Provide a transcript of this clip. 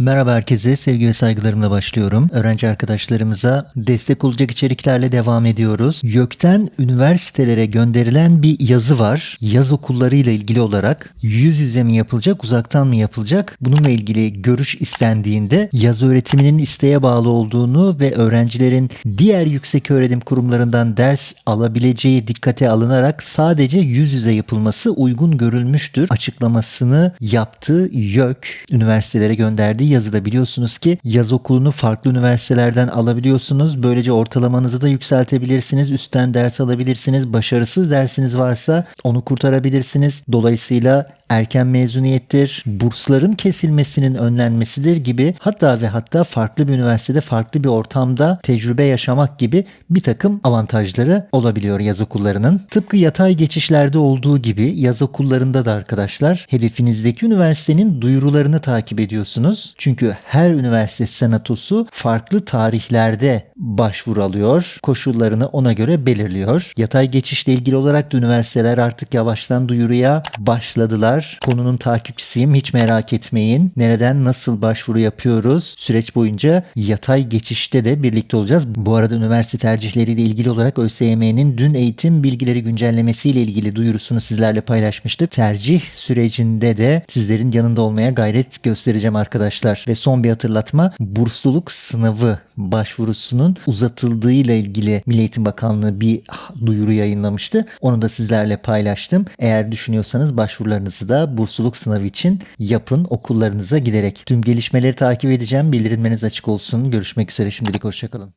Merhaba herkese, sevgi ve saygılarımla başlıyorum. Öğrenci arkadaşlarımıza destek olacak içeriklerle devam ediyoruz. YÖK'ten üniversitelere gönderilen bir yazı var. Yaz okullarıyla ilgili olarak yüz yüze mi yapılacak, uzaktan mı yapılacak? Bununla ilgili görüş istendiğinde yaz öğretiminin isteğe bağlı olduğunu ve öğrencilerin diğer yüksek öğretim kurumlarından ders alabileceği dikkate alınarak sadece yüz yüze yapılması uygun görülmüştür açıklamasını yaptı YÖK üniversitelere gönderdiği yazıda biliyorsunuz ki yaz okulunu farklı üniversitelerden alabiliyorsunuz. Böylece ortalamanızı da yükseltebilirsiniz. Üstten ders alabilirsiniz. Başarısız dersiniz varsa onu kurtarabilirsiniz. Dolayısıyla erken mezuniyettir, bursların kesilmesinin önlenmesidir gibi hatta ve hatta farklı bir üniversitede farklı bir ortamda tecrübe yaşamak gibi bir takım avantajları olabiliyor yaz okullarının. Tıpkı yatay geçişlerde olduğu gibi yaz okullarında da arkadaşlar hedefinizdeki üniversitenin duyurularını takip ediyorsunuz. Çünkü her üniversite senatosu farklı tarihlerde başvuru alıyor. Koşullarını ona göre belirliyor. Yatay geçişle ilgili olarak da üniversiteler artık yavaştan duyuruya başladılar. Konunun takipçisiyim hiç merak etmeyin. Nereden nasıl başvuru yapıyoruz? Süreç boyunca yatay geçişte de birlikte olacağız. Bu arada üniversite tercihleriyle ilgili olarak ÖSYM'nin dün eğitim bilgileri güncellemesiyle ilgili duyurusunu sizlerle paylaşmıştık. Tercih sürecinde de sizlerin yanında olmaya gayret göstereceğim arkadaşlar. Ve son bir hatırlatma bursluluk sınavı başvurusunun uzatıldığıyla ilgili Milli Eğitim Bakanlığı bir duyuru yayınlamıştı. Onu da sizlerle paylaştım. Eğer düşünüyorsanız başvurularınızı da bursluluk sınavı için yapın okullarınıza giderek. Tüm gelişmeleri takip edeceğim. Bildirimleriniz açık olsun. Görüşmek üzere şimdilik hoşçakalın.